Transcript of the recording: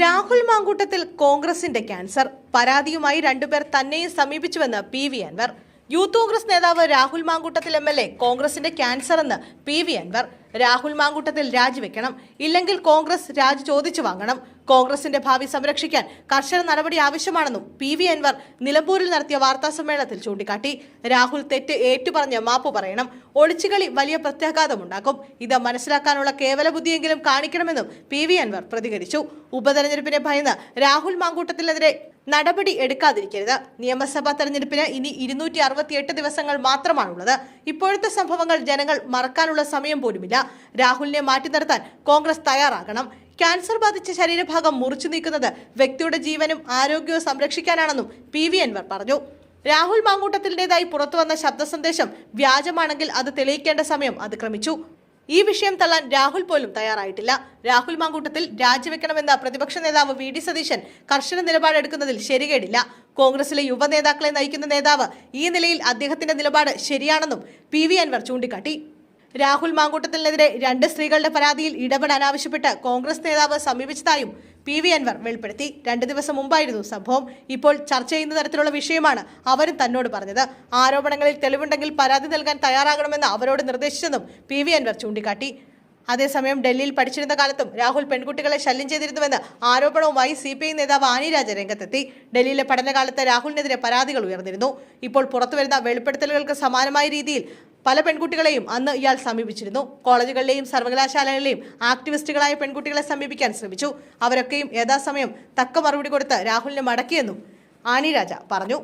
രാഹുൽ മാങ്കൂട്ടത്തിൽ കോൺഗ്രസിന്റെ ക്യാൻസർ. പരാതിയുമായി രണ്ടുപേർ തന്നെയും സമീപിച്ചുവെന്ന് P V Anvar. Youth Congress നേതാവ് Rahul Mamkootathil M L A കോൺഗ്രസിന്റെ ക്യാൻസർ എന്ന് പി വി അൻവർ. രാഹുൽ മാങ്കൂട്ടത്തിൽ രാജിവെക്കണം ഇല്ലെങ്കിൽ കോൺഗ്രസ് രാജി ചോദിച്ചു വാങ്ങണം. കോൺഗ്രസിന്റെ ഭാവി സംരക്ഷിക്കാൻ കർശന നടപടി ആവശ്യമാണെന്നും പി വി അൻവർ നിലമ്പൂരിൽ നടത്തിയ വാർത്താ സമ്മേളനത്തിൽ ചൂണ്ടിക്കാട്ടി. രാഹുൽ തെറ്റ് ഏറ്റുപറഞ്ഞ് മാപ്പ് പറയണം. ഒളിച്ചുകളി വലിയ പ്രത്യാഘാതമുണ്ടാക്കും. ഇത് മനസ്സിലാക്കാനുള്ള കേവല ബുദ്ധിയെങ്കിലും കാണിക്കണമെന്നും പി വി അൻവർ പ്രതികരിച്ചു. ഉപതെരഞ്ഞെടുപ്പിനെ ഭയന്ന് രാഹുൽ മാങ്കൂട്ടത്തിനെതിരെ നടപടി എടുക്കാതിരിക്കരുത്. നിയമസഭാ തെരഞ്ഞെടുപ്പിന് ഇനി ഇരുന്നൂറ്റി അറുപത്തിയെട്ട് ദിവസങ്ങൾ മാത്രമാണുള്ളത്. ഇപ്പോഴത്തെ സംഭവങ്ങൾ ജനങ്ങൾ മറക്കാനുള്ള സമയം പോലുമില്ല. രാഹുലിനെ മാറ്റി നിർത്താൻ കോൺഗ്രസ് തയ്യാറാകണം. ക്യാൻസർ ബാധിച്ച ശരീരഭാഗം മുറിച്ചു നീക്കുന്നത് വ്യക്തിയുടെ ജീവനും ആരോഗ്യവും സംരക്ഷിക്കാനാണെന്നും പി വി അൻവർ പറഞ്ഞു. രാഹുൽ മാങ്കൂട്ടത്തിന്റെതായി പുറത്തുവന്ന ശബ്ദ സന്ദേശം വ്യാജമാണെങ്കിൽ അത് തെളിയിക്കേണ്ട സമയം അതിക്രമിച്ചു. ഈ വിഷയം തള്ളാൻ രാഹുൽ പോലും തയ്യാറായിട്ടില്ല. രാഹുൽ മാങ്കൂട്ടത്തിൽ രാജിവെക്കണമെന്ന പ്രതിപക്ഷ നേതാവ് വി ഡി സതീശൻ കർശന നിലപാടെടുക്കുന്നതിൽ ശരികേടില്ല. കോൺഗ്രസിലെ യുവ നേതാക്കളെ നയിക്കുന്ന നേതാവ് ഈ നിലയിൽ അദ്ദേഹത്തിന്റെ നിലപാട് ശരിയാണെന്നും പി വി അൻവർ ചൂണ്ടിക്കാട്ടി. രാഹുൽ മാങ്കൂട്ടത്തിനെതിരെ രണ്ട് സ്ത്രീകളുടെ പരാതിയിൽ ഇടപെടാൻ ആവശ്യപ്പെട്ട് കോൺഗ്രസ് നേതാവ് സമീപിച്ചതായും പി വി അൻവർ വെളിപ്പെടുത്തി. രണ്ട് ദിവസം മുമ്പായിരുന്നു സംഭവം. ഇപ്പോൾ ചർച്ച ചെയ്യുന്ന തരത്തിലുള്ള വിഷയമാണ് അവരും തന്നോട് പറഞ്ഞത്. ആരോപണങ്ങളിൽ തെളിവുണ്ടെങ്കിൽ പരാതി നൽകാൻ തയ്യാറാകണമെന്ന് അവരോട് നിർദ്ദേശിച്ചെന്നും പി വി അൻവർ ചൂണ്ടിക്കാട്ടി. അതേസമയം ഡൽഹിയിൽ പഠിച്ചിരുന്ന കാലത്തും രാഹുൽ പെൺകുട്ടികളെ ശല്യം ചെയ്തിരുന്നുവെന്ന് ആരോപണവുമായി സി പി ഐ നേതാവ് ആനി രാജ രംഗത്തെത്തി. ഡൽഹിയിലെ പഠനകാലത്ത് രാഹുലിനെതിരെ പരാതികൾ ഉയർന്നിരുന്നു. ഇപ്പോൾ പുറത്തുവരുന്ന വെളിപ്പെടുത്തലുകൾക്ക് സമാനമായ രീതിയിൽ പല പെൺകുട്ടികളെയും അന്ന് ഇയാൾ സമീപിച്ചിരുന്നു. കോളേജുകളിലെയും സർവകലാശാലകളിലെയും ആക്ടിവിസ്റ്റുകളായ പെൺകുട്ടികളെ സമീപിക്കാൻ ശ്രമിച്ചു. അവരൊക്കെയും യഥാസമയം തക്ക മറുപടി കൊടുത്ത് രാഹുലിനെ മടക്കിയെന്നും ആനി രാജ പറഞ്ഞു.